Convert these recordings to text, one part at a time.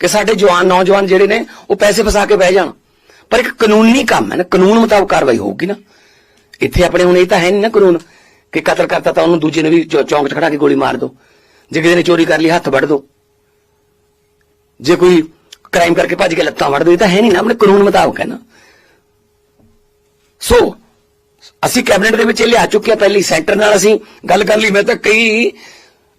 ਕਿ ਸਾਡੇ ਜਵਾਨ, ਨੌਜਵਾਨ ਜਿਹੜੇ ਨੇ, ਉਹ ਪੈਸੇ ਫਸਾ ਕੇ ਬਹਿ ਜਾਣ। ਪਰ ਇੱਕ ਕਾਨੂੰਨੀ ਕੰਮ ਹੈ ਨਾ, ਕਾਨੂੰਨ ਮੁਤਾਬਕ ਕਾਰਵਾਈ ਹੋਊਗੀ ਨਾ। ਇੱਥੇ ਆਪਣੇ ਹੁਣ ਇਹ ਤਾਂ ਹੈ ਨਹੀਂ ਨਾ ਕਾਨੂੰਨ, ਕਿ ਕਤਲ ਕਰਤਾ ਤਾਂ ਉਹਨੂੰ ਦੂਜੇ ਨੇ ਵੀ ਚੌਂਕ 'ਚ ਖੜਾ ਕੇ ਗੋਲੀ ਮਾਰ ਦੋ। ਜੇ ਕਿਸੇ ਨੇ ਚੋਰੀ ਕਰ ਲਈ, ਹੱਥ ਵੱਢ ਦੋ। ਜੇ ਕੋਈ ਕ੍ਰਾਈਮ ਕਰਕੇ ਭੱਜ ਕੇ ਲੱਤਾਂ ਵੱਢ ਦੋ, ਇਹ ਤਾਂ ਹੈ ਨਹੀਂ ਨਾ, ਆਪਣੇ ਕਾਨੂੰਨ ਮੁਤਾਬਕ ਹੈ ਨਾ। ਸੋ, ਅਸੀਂ ਕੈਬਨਿਟ ਦੇ ਵਿੱਚ ਇਹ ਲਿਆ ਚੁੱਕੇ ਆ ਪਹਿਲੀ ਸੈਂਟਰ ਨਾਲ ਅਸੀਂ ਗੱਲ ਕਰ ਲਈ। ਮੈਂ ਤਾਂ ਕਈ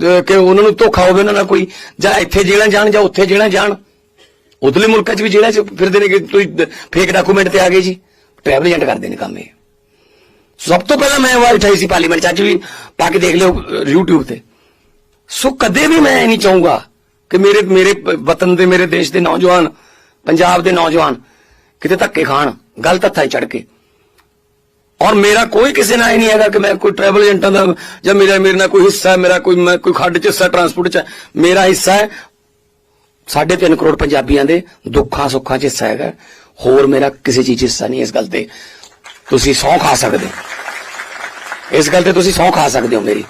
ਕਿ ਉਹਨਾਂ ਨੂੰ ਧੋਖਾ ਹੋਵੇ ਉਹਨਾਂ ਨਾਲ ਕੋਈ ਜਾਂ ਇੱਥੇ ਜੇਲ੍ਹਾਂ ਜਾਣ ਜਾਂ ਉੱਥੇ ਜੇਲ੍ਹਾਂ ਜਾਣ। ਉਧਰਲੇ ਮੁਲਕਾਂ 'ਚ ਵੀ ਜੇਲ੍ਹਾਂ 'ਚ ਫਿਰਦੇ ਨੇ ਕਿ ਤੁਸੀਂ ਫੇਕ ਡਾਕੂਮੈਂਟ ਤੇ ਆ ਗਏ ਜੀ। ਟਰੈਵਲ ਏਜੰਟ ਕਰਦੇ ਨੇ ਕੰਮ ਇਹ। ਸਭ ਤੋਂ ਪਹਿਲਾਂ ਮੈਂ ਆਵਾਜ਼ ਉਠਾਈ ਸੀ ਪਾਰਲੀਮੈਂਟ 'ਚ ਅੱਜ ਵੀ ਪਾ ਕੇ ਦੇਖ ਲਿਓ ਅਹ, YouTube ਤੇ। ਸੋ ਕਦੇ ਵੀ ਮੈਂ ਇਹ ਨਹੀਂ ਚਾਹੂੰਗਾ ਕਿ ਮੇਰੇ ਮੇਰੇ ਵਤਨ ਦੇ ਮੇਰੇ ਦੇਸ਼ ਦੇ ਨੌਜਵਾਨ ਪੰਜਾਬ ਦੇ ਨੌਜਵਾਨ ਕਿਤੇ ਧੱਕੇ ਖਾਣ ਗਲਤ ਹੱਥਾਂ 'ਚ ਚੜ ਕੇ। ਔਰ ਮੇਰਾ ਕੋਈ ਕਿਸੇ ਨਾਲ ਇਹ ਨਹੀਂ ਹੈਗਾ ਕਿ ਮੈਂ ਕੋਈ ਟਰੈਵਲ ਏਜੰਟਾਂ ਦਾ ਜਾਂ ਮੇਰਾ, ਮੇਰੇ ਨਾਲ ਕੋਈ ਹਿੱਸਾ ਮੇਰਾ ਕੋਈ, ਮੈਂ ਕੋਈ ਖੱਡ 'ਚ ਹਿੱਸਾ ਟਰਾਂਸਪੋਰਟ 'ਚ, ਮੇਰਾ ਹਿੱਸਾ ਹੈ। ਸਾਢੇ ਤਿੰਨ ਕਰੋੜ ਪੰਜਾਬੀਆਂ ਦੇ ਦੁੱਖਾਂ ਸੁੱਖਾਂ 'ਚ ਹਿੱਸਾ ਹੈਗਾ। ਹੋਰ ਮੇਰਾ ਕਿਸੇ ਚੀਜ਼ 'ਚ ਹਿੱਸਾ ਨਹੀਂ ਇਸ ਗੱਲ ਤੇ। ਤੁਸੀਂ ਸੌਂ ਖਾ ਸਕਦੇ ਇਸ ਗੱਲ ਤੇ ਤੁਸੀਂ ਸੌਂ ਖਾ ਸਕਦੇ ਹੋ ਮੇਰੀ।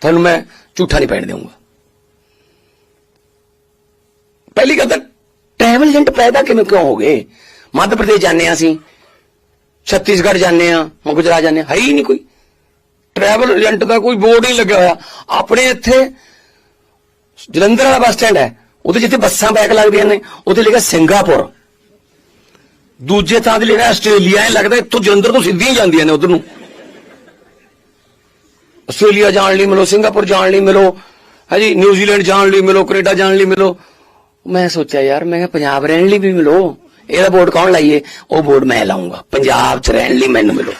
ਤੁਹਾਨੂੰ ਮੈਂ ਝੂਠਾ ਨਹੀਂ ਪੈਣ ਦੇਵਾਂਗਾ ਪਹਿਲੀ ਗੱਲ ਤਾਂ ਟਰੈਵਲ ਏਜੰਟ ਪੈਦਾ ਕਿਵੇਂ ਕਿਉਂ ਹੋ ਗਏ? ਮੱਧ ਪ੍ਰਦੇਸ਼ ਜਾਂਦੇ ਹਾਂ ਅਸੀਂ। ਛੱਤੀਸਗੜ੍ਹ ਜਾਂਦੇ ਆ ਗੁਜਰਾਤ ਜਾਂਦੇ ਹਾਂ, ਹੈ ਹੀ ਨਹੀਂ ਕੋਈ। ਟਰੈਵਲ ਏਜੰਟ ਦਾ ਕੋਈ ਬੋਰਡ ਨਹੀਂ ਲੱਗਿਆ ਹੋਇਆ। ਆਪਣੇ ਇੱਥੇ ਜਲੰਧਰ ਵਾਲਾ ਬੱਸ ਸਟੈਂਡ ਹੈ। ਉਹਦੇ ਜਿੱਥੇ ਬੱਸਾਂ ਬੈਕ ਲੱਗਦੀਆਂ ਨੇ ਉੱਥੇ ਲਿਖਿਆ ਸਿੰਗਾਪੁਰ। ਦੂਜੇ ਥਾਂ ਤੇ ਲਿਖਿਆ ਆਸਟ੍ਰੇਲੀਆ ਇਹ ਲੱਗਦਾ ਇੱਥੋਂ ਜਲੰਧਰ ਤੋਂ ਸਿੱਧੀਆਂ ਹੀ ਜਾਂਦੀਆਂ ਨੇ ਉਧਰ ਨੂੰ। ਆਸਟ੍ਰੇਲੀਆ ਜਾਣ ਲਈ ਮਿਲੋ, ਸਿੰਗਾਪੁਰ ਜਾਣ ਲਈ ਮਿਲੋ ਹਾਂਜੀ ਨਿਊਜ਼ੀਲੈਂਡ ਜਾਣ ਲਈ ਮਿਲੋ, ਕੈਨੇਡਾ ਜਾਣ ਲਈ ਮਿਲੋ। ਮੈਂ ਸੋਚਿਆ ਯਾਰ, ਮੈਂ ਕਿਹਾ ਪੰਜਾਬ ਰਹਿਣ ਲਈ ਵੀ ਮਿਲੋ। ਇਹਦਾ ਵੋਟ ਕੌਣ ਲਾਈਏ? ਉਹ ਵੋਟ ਮੈਂ ਲਾਉਂਗਾ ਪੰਜਾਬ 'ਚ ਰਹਿਣ ਲਈ ਮੈਨੂੰ ਮਿਲੋ।